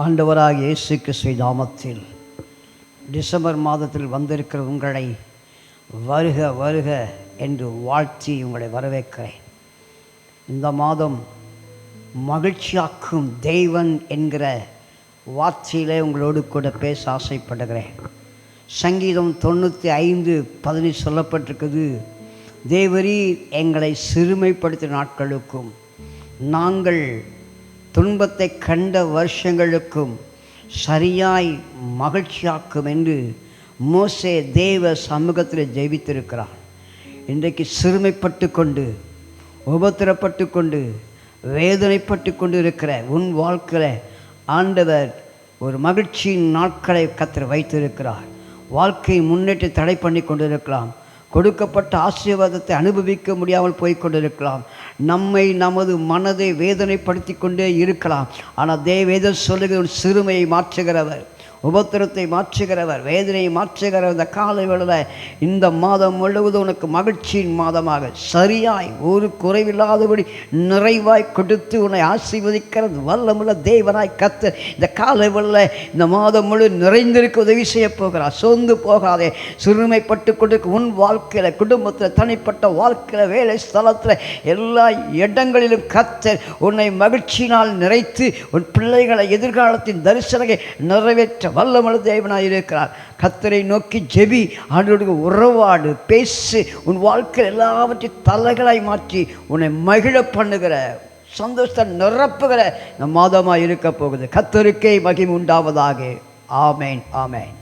ஆண்டவராக இயேசு கிறிஸ்து நாமத்தில். டிசம்பர் மாதத்தில் வந்திருக்கிற உங்களை வருக வருக என்று வாழ்த்தி உங்களை வரவேற்கிறேன். இந்த மாதம் மகிழ்ச்சியாக்கும் தெய்வன் என்கிற வார்த்தையிலே உங்களோடு கூட பேச ஆசைப்படுகிறேன். சங்கீதம் தொண்ணூற்றி ஐந்து பதினஞ்சு சொல்லப்பட்டிருக்குது தேவரீர் எங்களை சிறுமைப்படுத்திய நாட்களுக்கும் நாங்கள் துன்பத்தை கண்ட வருஷங்களுக்கும் சரியாய் மகிழ்ச்சியாக்கும் என்று மோசே தேவ சமூகத்தில் ஜெயித்திருக்கிறார் இன்றைக்கு சிறுமைப்பட்டு கொண்டு உபத்திரப்பட்டு கொண்டு வேதனைப்பட்டு கொண்டு இருக்கிற உன் வாழ்க்கையில் ஆண்டவர் ஒரு மகிழ்ச்சியின் நாட்களை கத்திர வைத்திருக்கிறார். வாழ்க்கை முன்னேற்றி தடை பண்ணி கொண்டிருக்கலாம். கொடுக்கப்பட்ட ஆசீர்வாதத்தை அனுபவிக்க முடியாமல் போய்கொண்டிருக்கலாம் நம்மை நமது மனதை வேதனைப்படுத்தி கொண்டே இருக்கலாம். ஆனால் தேவேதம் சொல்லுகிற ஒரு சிறுமையை மாற்றுகிறவர். உபத்திரத்தை மாற்றுகிறவர் வேதனையை மாற்றுகிறவர் இந்த காலை வேளையில் இந்த மாதம் முழுவதும் உனக்கு மகிழ்ச்சியின் மாதமாக. சரியாய் ஒரு குறைவில்லாதபடி நிறைவாய் கொடுத்து உன்னை ஆசீர்வதிக்கிறது வல்லமுள்ள தேவனாய் கத்து இந்த காலை வேளையில் இந்த மாதம் முழு நிறைந்திருக்க உதவி செய்ய போகிறார். சோர்ந்து போகாதே. சிறுமைப்பட்டு கொண்டிருக்க உன் வாழ்க்கையில் குடும்பத்தில் தனிப்பட்ட வாழ்க்கையில் வேலை ஸ்தலத்தில் எல்லா இடங்களிலும் கத்தர் உன்னை மகிழ்ச்சியினால் நிறைத்து உன் பிள்ளைகளை எதிர்காலத்தின் தரிசனத்தை நிறைவேற்ற வல்லமல தேவனாக இருக்கிறார். கத்தரை நோக்கி ஜெபி ஆண்டோடு உறவாடு பேசு உன் வாழ்க்கையில் எல்லாவற்றையும் தலைகளாய் மாற்றி உன்னை மகிழ பண்ணுகிற சந்தோஷத்தை நிரப்புகிற நம் மாதமாக இருக்க போகுது. கத்தருக்கே மகிம் உண்டாவதாக. ஆமேன் ஆமேன்.